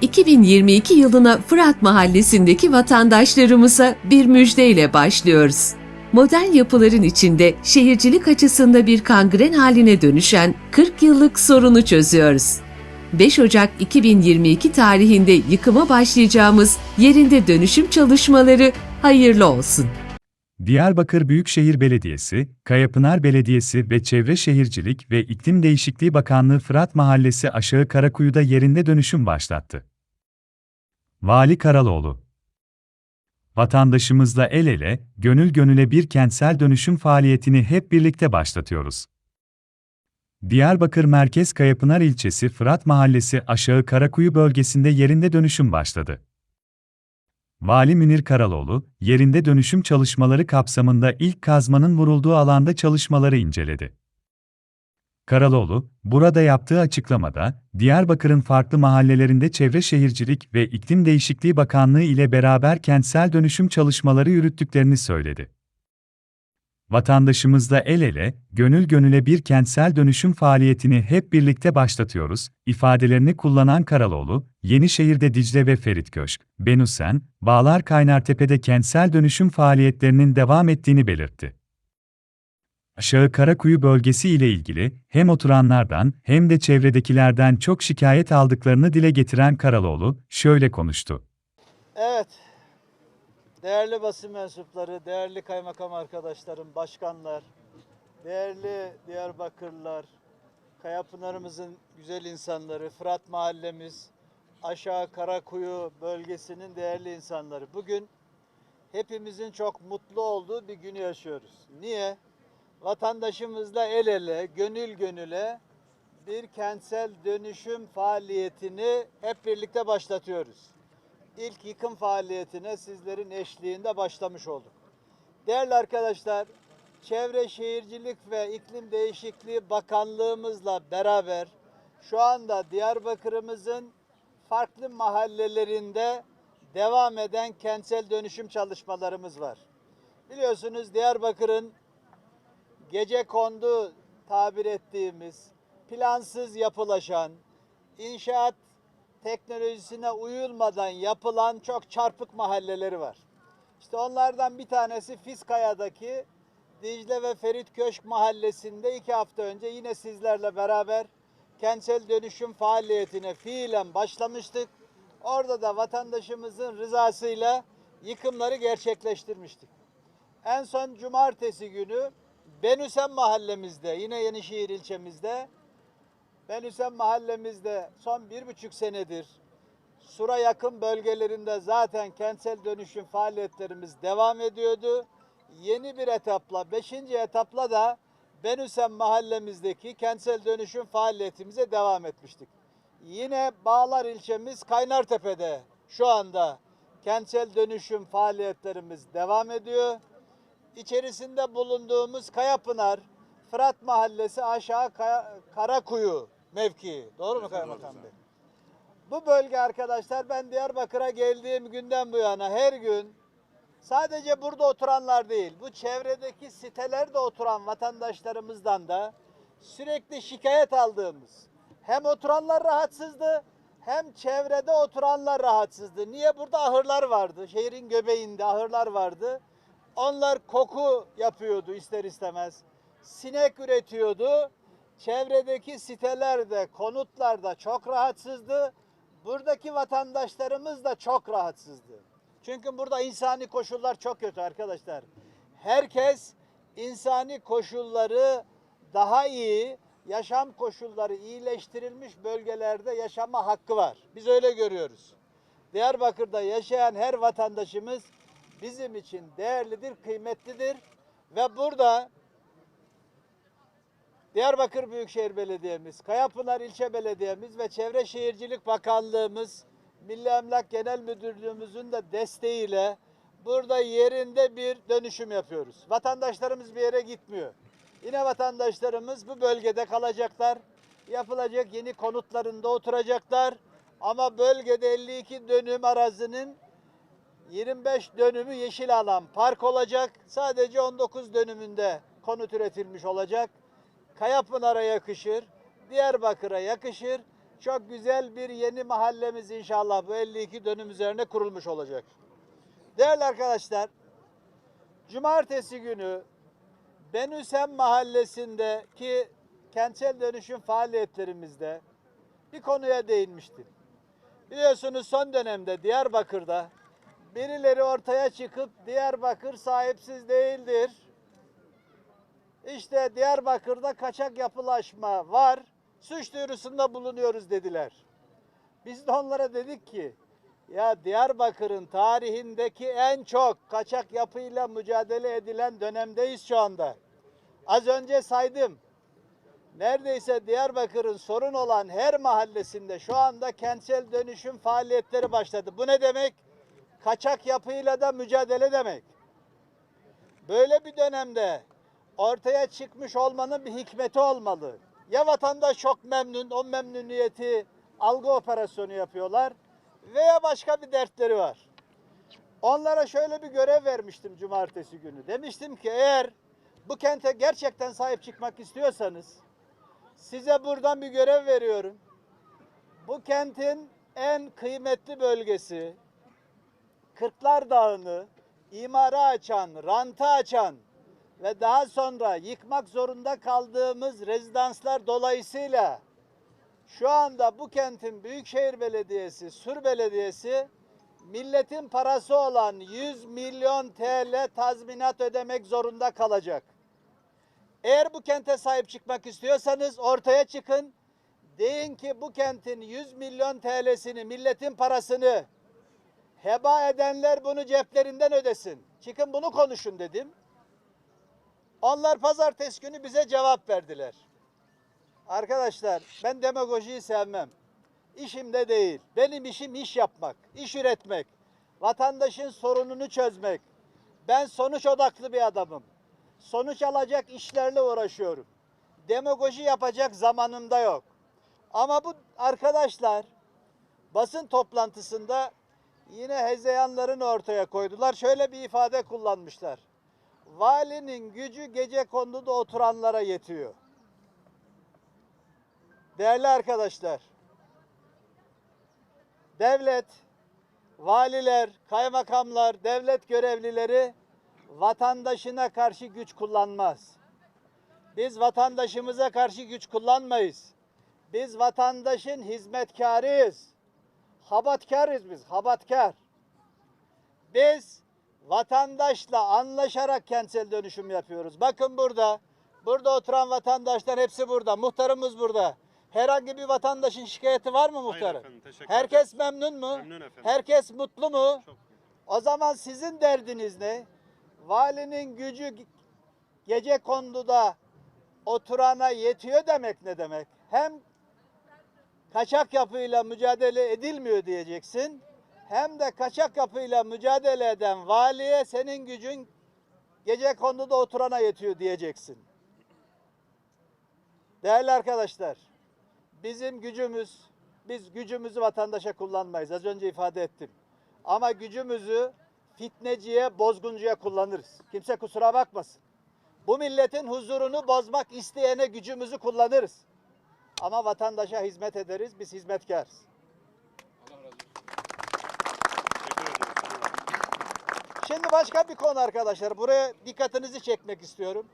2022 yılına Fırat Mahallesi'ndeki vatandaşlarımıza bir müjdeyle başlıyoruz. Modern yapıların içinde şehircilik açısında bir kangren haline dönüşen 40 yıllık sorunu çözüyoruz. 5 Ocak 2022 tarihinde yıkıma başlayacağımız yerinde dönüşüm çalışmaları hayırlı olsun. Diyarbakır Büyükşehir Belediyesi, Kayapınar Belediyesi ve Çevre Şehircilik ve İklim Değişikliği Bakanlığı Fırat Mahallesi Aşağı Karakuyu'da yerinde dönüşüm başlattı. Vali Karaloğlu Vatandaşımızla el ele, gönül gönüle bir kentsel dönüşüm faaliyetini hep birlikte başlatıyoruz. Diyarbakır Merkez Kayapınar ilçesi Fırat Mahallesi Aşağı Karakuyu bölgesinde yerinde dönüşüm başladı. Vali Münir Karaloğlu, yerinde dönüşüm çalışmaları kapsamında ilk kazmanın vurulduğu alanda çalışmaları inceledi. Karaloğlu, burada yaptığı açıklamada, Diyarbakır'ın farklı mahallelerinde Çevre Şehircilik ve İklim Değişikliği Bakanlığı ile beraber kentsel dönüşüm çalışmaları yürüttüklerini söyledi. Vatandaşımızla el ele, gönül gönüle bir kentsel dönüşüm faaliyetini hep birlikte başlatıyoruz, ifadelerini kullanan Karaloğlu, Yenişehir'de Dicle ve Ferit Köşk, Benusen, Bağlar Kaynartepe'de kentsel dönüşüm faaliyetlerinin devam ettiğini belirtti. Aşağı Karakuyu bölgesi ile ilgili hem oturanlardan hem de çevredekilerden çok şikayet aldıklarını dile getiren Karaloğlu şöyle konuştu. Evet. Değerli basın mensupları, değerli kaymakam arkadaşlarım, başkanlar, değerli Diyarbakırlılar, Kayapınar'ımızın güzel insanları, Fırat Mahallemiz, Aşağı Karakuyu bölgesinin değerli insanları. Bugün hepimizin çok mutlu olduğu bir günü yaşıyoruz. Niye? Vatandaşımızla el ele, gönül gönüle bir kentsel dönüşüm faaliyetini hep birlikte başlatıyoruz ilk yıkım faaliyetine sizlerin eşliğinde başlamış olduk. Değerli arkadaşlar, Çevre Şehircilik ve İklim Değişikliği Bakanlığımızla beraber şu anda Diyarbakır'ımızın farklı mahallelerinde devam eden kentsel dönüşüm çalışmalarımız var. Biliyorsunuz Diyarbakır'ın gece kondu tabir ettiğimiz plansız yapılaşan, inşaat teknolojisine uyulmadan yapılan çok çarpık mahalleleri var. İşte onlardan bir tanesi Fiskaya'daki Dicle ve Ferit Köşk mahallesinde iki hafta önce yine sizlerle beraber kentsel dönüşüm faaliyetine fiilen başlamıştık. Orada da vatandaşımızın rızasıyla yıkımları gerçekleştirmiştik. En son cumartesi günü Benüsen mahallemizde yine Yenişehir ilçemizde ben Hüseyin mahallemizde son bir buçuk senedir Sura yakın bölgelerinde zaten kentsel dönüşüm faaliyetlerimiz devam ediyordu. Yeni bir etapla, beşinci etapla da Ben Hüseyin mahallemizdeki kentsel dönüşüm faaliyetimize devam etmiştik. Yine Bağlar ilçemiz Kaynartepe'de şu anda kentsel dönüşüm faaliyetlerimiz devam ediyor. İçerisinde bulunduğumuz Kayapınar, Fırat Mahallesi aşağı Kaya- Karakuyu mevkii. Doğru mu Kaymakam Bey? Bu bölge arkadaşlar ben Diyarbakır'a geldiğim günden bu yana her gün sadece burada oturanlar değil bu çevredeki sitelerde oturan vatandaşlarımızdan da sürekli şikayet aldığımız hem oturanlar rahatsızdı hem çevrede oturanlar rahatsızdı. Niye? Burada ahırlar vardı. Şehrin göbeğinde ahırlar vardı. Onlar koku yapıyordu ister istemez. Sinek üretiyordu. Çevredeki sitelerde, konutlarda çok rahatsızdı. Buradaki vatandaşlarımız da çok rahatsızdı. Çünkü burada insani koşullar çok kötü arkadaşlar. Herkes insani koşulları daha iyi, yaşam koşulları iyileştirilmiş bölgelerde yaşama hakkı var. Biz öyle görüyoruz. Diyarbakır'da yaşayan her vatandaşımız bizim için değerlidir, kıymetlidir ve burada Diyarbakır Büyükşehir Belediye'miz, Kayapınar İlçe Belediye'miz ve Çevre Şehircilik Bakanlığımız, Milli Emlak Genel Müdürlüğümüzün de desteğiyle burada yerinde bir dönüşüm yapıyoruz. Vatandaşlarımız bir yere gitmiyor. Yine vatandaşlarımız bu bölgede kalacaklar. Yapılacak yeni konutlarında oturacaklar. Ama bölgede 52 dönüm arazinin 25 dönümü yeşil alan park olacak. Sadece 19 dönümünde konut üretilmiş olacak. Kayapınar'a yakışır, Diyarbakır'a yakışır. çok güzel bir yeni mahallemiz inşallah bu 52 dönüm üzerine kurulmuş olacak. Değerli arkadaşlar, cumartesi günü Benüsem mahallesindeki kentsel dönüşüm faaliyetlerimizde bir konuya değinmiştim. Biliyorsunuz son dönemde Diyarbakır'da birileri ortaya çıkıp Diyarbakır sahipsiz değildir. İşte Diyarbakır'da kaçak yapılaşma var. Suç duyurusunda bulunuyoruz dediler. Biz de onlara dedik ki ya Diyarbakır'ın tarihindeki en çok kaçak yapıyla mücadele edilen dönemdeyiz şu anda. Az önce saydım. Neredeyse Diyarbakır'ın sorun olan her mahallesinde şu anda kentsel dönüşüm faaliyetleri başladı. Bu ne demek? Kaçak yapıyla da mücadele demek. Böyle bir dönemde ortaya çıkmış olmanın bir hikmeti olmalı. Ya vatandaş çok memnun, o memnuniyeti algı operasyonu yapıyorlar veya başka bir dertleri var. Onlara şöyle bir görev vermiştim cumartesi günü. Demiştim ki eğer bu kente gerçekten sahip çıkmak istiyorsanız size buradan bir görev veriyorum. Bu kentin en kıymetli bölgesi Kırklar Dağı'nı imara açan, ranta açan ve daha sonra yıkmak zorunda kaldığımız rezidanslar dolayısıyla şu anda bu kentin Büyükşehir Belediyesi, Sur Belediyesi milletin parası olan 100 milyon TL tazminat ödemek zorunda kalacak. Eğer bu kente sahip çıkmak istiyorsanız ortaya çıkın. Deyin ki bu kentin 100 milyon TL'sini, milletin parasını heba edenler bunu ceplerinden ödesin. Çıkın bunu konuşun dedim. Onlar pazartesi günü bize cevap verdiler. Arkadaşlar ben demagojiyi sevmem. İşim de değil. Benim işim iş yapmak, iş üretmek, vatandaşın sorununu çözmek. Ben sonuç odaklı bir adamım. Sonuç alacak işlerle uğraşıyorum. Demagoji yapacak zamanım da yok. Ama bu arkadaşlar basın toplantısında yine hezeyanlarını ortaya koydular. Şöyle bir ifade kullanmışlar. Valinin gücü gece konduda oturanlara yetiyor. Değerli arkadaşlar, devlet, valiler, kaymakamlar, devlet görevlileri vatandaşına karşı güç kullanmaz. Biz vatandaşımıza karşı güç kullanmayız. Biz vatandaşın hizmetkarıyız. Habatkarız biz, habatkar. Biz vatandaşla anlaşarak kentsel dönüşüm yapıyoruz. Bakın burada, burada oturan vatandaşlar hepsi burada. Muhtarımız burada. Herhangi bir vatandaşın şikayeti var mı muhtarım? efendim, teşekkür Herkes memnun mu? Memnun efendim. Herkes mutlu mu? Çok. O zaman sizin derdiniz ne? Valinin gücü ge- gece konduda oturana yetiyor demek ne demek? Hem kaçak yapıyla mücadele edilmiyor diyeceksin. Hem de kaçak yapıyla mücadele eden valiye senin gücün gece konduda oturana yetiyor diyeceksin. Değerli arkadaşlar, bizim gücümüz, biz gücümüzü vatandaşa kullanmayız. Az önce ifade ettim. Ama gücümüzü fitneciye, bozguncuya kullanırız. Kimse kusura bakmasın. Bu milletin huzurunu bozmak isteyene gücümüzü kullanırız. Ama vatandaşa hizmet ederiz, biz ederim. Şimdi başka bir konu arkadaşlar. Buraya dikkatinizi çekmek istiyorum.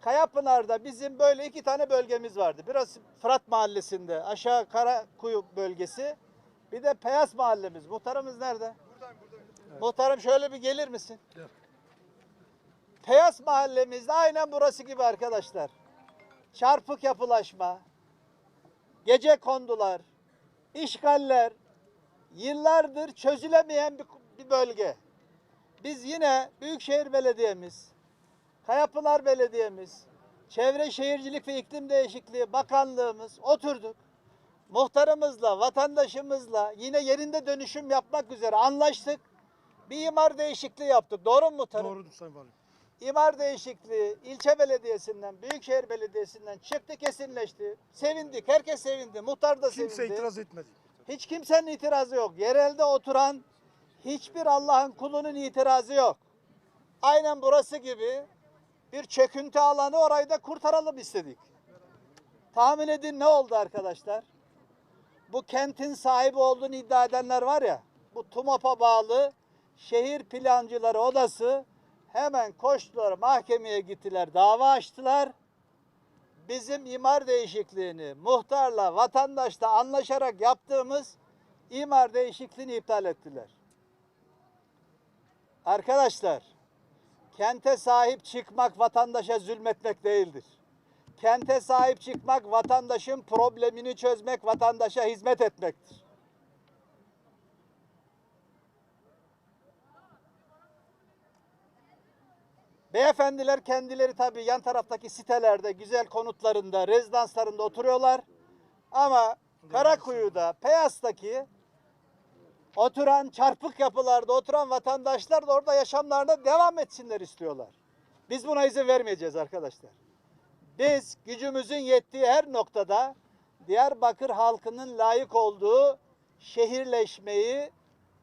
Kayapınar'da bizim böyle iki tane bölgemiz vardı. Biraz Fırat Mahallesi'nde, aşağı Karakuyu bölgesi. Bir de Peyas Mahallemiz. Muhtarımız nerede? Muhtarım şöyle bir gelir misin? Peyas Mahallemizde aynen burası gibi arkadaşlar. Çarpık yapılaşma, gece kondular, işgaller, yıllardır çözülemeyen bir, bir bölge. Biz yine Büyükşehir Belediye'miz, Kayapınar Belediye'miz, Çevre Şehircilik ve İklim Değişikliği Bakanlığımız oturduk. Muhtarımızla, vatandaşımızla yine yerinde dönüşüm yapmak üzere anlaştık. Bir imar değişikliği yaptık. Doğru mu muhtarım? Doğrudur Sayın Valim. İmar değişikliği ilçe belediyesinden, Büyükşehir Belediyesi'nden çıktı kesinleşti. Sevindik. Herkes sevindi. Muhtar da Kimse sevindi. itiraz etmedi. Hiç kimsenin itirazı yok. Yerelde oturan hiçbir Allah'ın kulunun itirazı yok. Aynen burası gibi bir çöküntü alanı orayı da kurtaralım istedik. Tahmin edin ne oldu arkadaşlar? bu kentin sahibi olduğunu iddia edenler var ya, bu TUMOP'a bağlı şehir plancıları odası hemen koştular mahkemeye gittiler, dava açtılar. Bizim imar değişikliğini muhtarla, vatandaşla anlaşarak yaptığımız imar değişikliğini iptal ettiler. Arkadaşlar, kente sahip çıkmak vatandaşa zulmetmek değildir. Kente sahip çıkmak vatandaşın problemini çözmek, vatandaşa hizmet etmektir. Beyefendiler kendileri tabii yan taraftaki sitelerde, güzel konutlarında, rezidanslarında oturuyorlar. Ama Karakuyu'da, Peyas'taki oturan, çarpık yapılarda oturan vatandaşlar da orada yaşamlarına devam etsinler istiyorlar. Biz buna izin vermeyeceğiz arkadaşlar. Biz gücümüzün yettiği her noktada Diyarbakır halkının layık olduğu şehirleşmeyi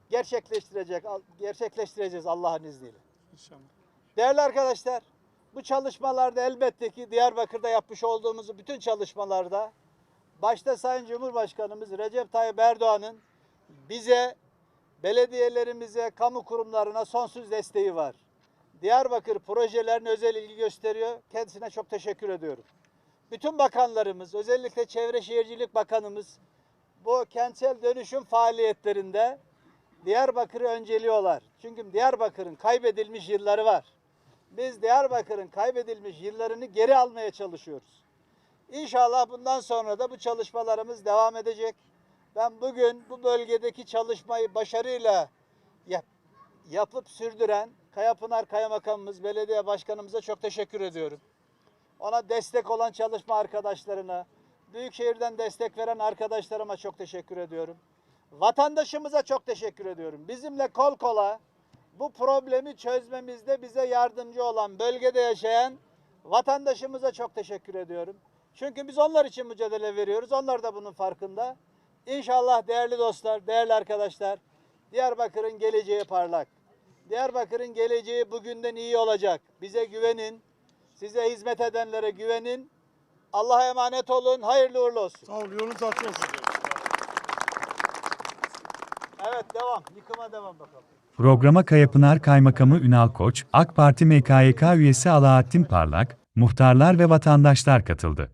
gerçekleştirecek gerçekleştireceğiz Allah'ın izniyle. İnşallah. Değerli arkadaşlar, bu çalışmalarda elbette ki Diyarbakır'da yapmış olduğumuz bütün çalışmalarda başta Sayın Cumhurbaşkanımız Recep Tayyip Erdoğan'ın bize, belediyelerimize, kamu kurumlarına sonsuz desteği var. Diyarbakır projelerine özel ilgi gösteriyor. Kendisine çok teşekkür ediyorum. Bütün bakanlarımız, özellikle Çevre Şehircilik Bakanımız bu kentsel dönüşüm faaliyetlerinde Diyarbakır'ı önceliyorlar. Çünkü Diyarbakır'ın kaybedilmiş yılları var. Biz Diyarbakır'ın kaybedilmiş yıllarını geri almaya çalışıyoruz. İnşallah bundan sonra da bu çalışmalarımız devam edecek. Ben bugün bu bölgedeki çalışmayı başarıyla yap- yapıp sürdüren Kayapınar Kaymakamımız, belediye başkanımıza çok teşekkür ediyorum. Ona destek olan çalışma arkadaşlarına, Büyükşehir'den destek veren arkadaşlarıma çok teşekkür ediyorum. Vatandaşımıza çok teşekkür ediyorum. Bizimle kol kola bu problemi çözmemizde bize yardımcı olan bölgede yaşayan vatandaşımıza çok teşekkür ediyorum. Çünkü biz onlar için mücadele veriyoruz. Onlar da bunun farkında. İnşallah değerli dostlar, değerli arkadaşlar, Diyarbakır'ın geleceği parlak. Diyarbakır'ın geleceği bugünden iyi olacak. Bize güvenin. Size hizmet edenlere güvenin. Allah'a emanet olun. Hayırlı uğurlu olsun. Sağ ol. Yolunuz açık olsun. Evet devam. Yıkıma devam bakalım. Programa Kayapınar Kaymakamı Ünal Koç, AK Parti MKYK üyesi Alaaddin Parlak, muhtarlar ve vatandaşlar katıldı.